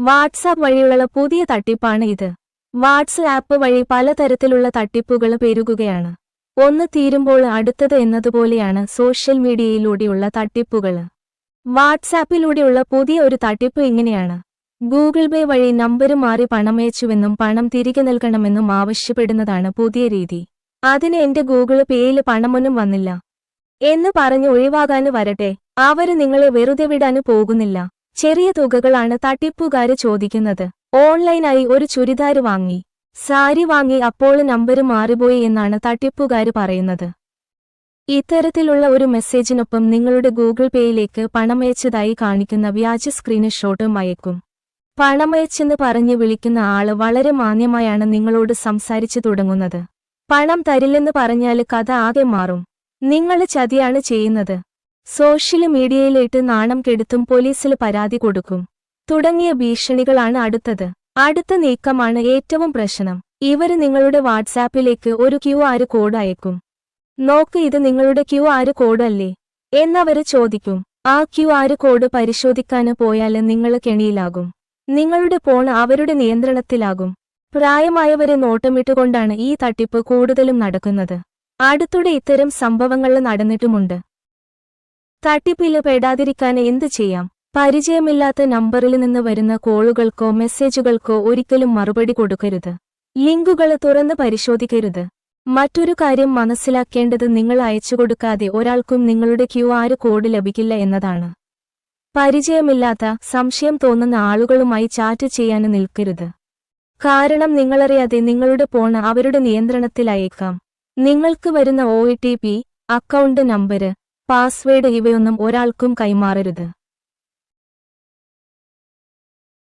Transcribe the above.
WhatsApp വഴിയുള്ള പുതിയ തട്ടിപ്പാണ് ഇത്. വാട്സ്ആപ്പ് വഴി പലതരത്തിലുള്ള തട്ടിപ്പുകൾ പെരുകുകയാണ്. ഒന്ന് തീരുമ്പോൾ അടുത്തത് എന്നതുപോലെയാണ് സോഷ്യൽ മീഡിയയിലൂടെയുള്ള തട്ടിപ്പുകൾ. വാട്സാപ്പിലൂടെയുള്ള പുതിയ ഒരു തട്ടിപ്പ് ഇങ്ങനെയാണ്. ഗൂഗിൾ പേ വഴി നമ്പര് മാറി പണമയച്ചുവെന്നും പണം തിരികെ നൽകണമെന്നും ആവശ്യപ്പെടുന്നതാണ് പുതിയ രീതി. അതിന് എന്റെ ഗൂഗിൾ പേയിൽ പണമൊന്നും വന്നില്ല. എന്ന് പറഞ്ഞ് ഒഴിവാകാന് വരട്ടെ. അവർ നിങ്ങളെ വെറുതെ വിടാന് പോകുന്നില്ല. ചെറിയ തുകകളാണ് തട്ടിപ്പുകാര് ചോദിക്കുന്നത്. ഓൺലൈനായി ഒരു ചുരിദാര് വാങ്ങി. സാരി വാങ്ങി അപ്പോൾ നമ്പര് മാറിപ്പോയി എന്നാണ് തട്ടിപ്പുകാര് പറയുന്നത്. ഇത്തരത്തിലുള്ള ഒരു മെസ്സേജിനൊപ്പം നിങ്ങളുടെ ഗൂഗിൾ പേയിലേക്ക് പണമയച്ചതായി കാണിക്കുന്ന വ്യാജ സ്ക്രീൻഷോട്ട് അയക്കും പണമയച്ചെന്ന് പറഞ്ഞ് വിളിക്കുന്ന ആൾ വളരെ മാന്യമായാണ് നിങ്ങളോട് സംസാരിച്ചു തുടങ്ങുന്നത്. പണം തരില്ലെന്ന് പറഞ്ഞാൽ കഥ ആകെ മാറും. നിങ്ങൾ ചതിയാണ് ചെയ്യുന്നത്. സോഷ്യൽ മീഡിയയിലിട്ട് നാണം കെടുത്തും പോലീസിൽ പരാതി കൊടുക്കും. തുടങ്ങിയ ഭീഷണികളാണ് അടുത്തത്. അടുത്ത നീക്കമാണ് ഏറ്റവും പ്രശ്നം. ഇവർ നിങ്ങളുടെ വാട്സാപ്പിലേക്ക് ഒരു ക്യു ആർ കോഡ് അയക്കും. നോക്ക് ഇത് നിങ്ങളുടെ ക്യു ആർ കോഡ് അല്ലേ? എന്നവര് ചോദിക്കും. ആ ക്യു ആർ കോഡ് പരിശോധിക്കാന് പോയാൽ നിങ്ങൾ കെണിയിലാകും. നിങ്ങളുടെ ഫോൺ അവരുടെ നിയന്ത്രണത്തിലാകും. പ്രായമായവരെ നോട്ടമിട്ടുകൊണ്ടാണ് ഈ തട്ടിപ്പ് കൂടുതലും നടക്കുന്നത്. അടുത്തിടെ ഇത്തരം സംഭവങ്ങൾ നടന്നിട്ടുമുണ്ട്. തട്ടിപ്പിൽ പെടാതിരിക്കാൻ എന്തു ചെയ്യാം? പരിചയമില്ലാത്ത നമ്പറിൽ നിന്ന് വരുന്ന കോളുകൾക്കോ മെസ്സേജുകൾക്കോ ഒരിക്കലും മറുപടി കൊടുക്കരുത്. ലിങ്കുകൾ തുറന്ന് പരിശോധിക്കരുത്. മറ്റൊരു കാര്യം മനസ്സിലാക്കേണ്ടത് നിങ്ങൾ അയച്ചു കൊടുക്കാതെ ഒരാൾക്കും നിങ്ങളുടെ ക്യു ആർ കോഡ് ലഭിക്കില്ല എന്നതാണ്. പരിചയമില്ലാത്ത സംശയം തോന്നുന്ന ആളുകളുമായി ചാറ്റ് ചെയ്യാൻ നിൽക്കരുത്. കാരണം നിങ്ങളറിയാതെ നിങ്ങളുടെ ഫോൺ അവരുടെ നിയന്ത്രണത്തിലയക്കാം. നിങ്ങൾക്ക് വരുന്ന ഒ അക്കൗണ്ട് നമ്പര് പാസ്വേഡ് ഇവയൊന്നും ഒരാൾക്കും കൈമാറരുത്.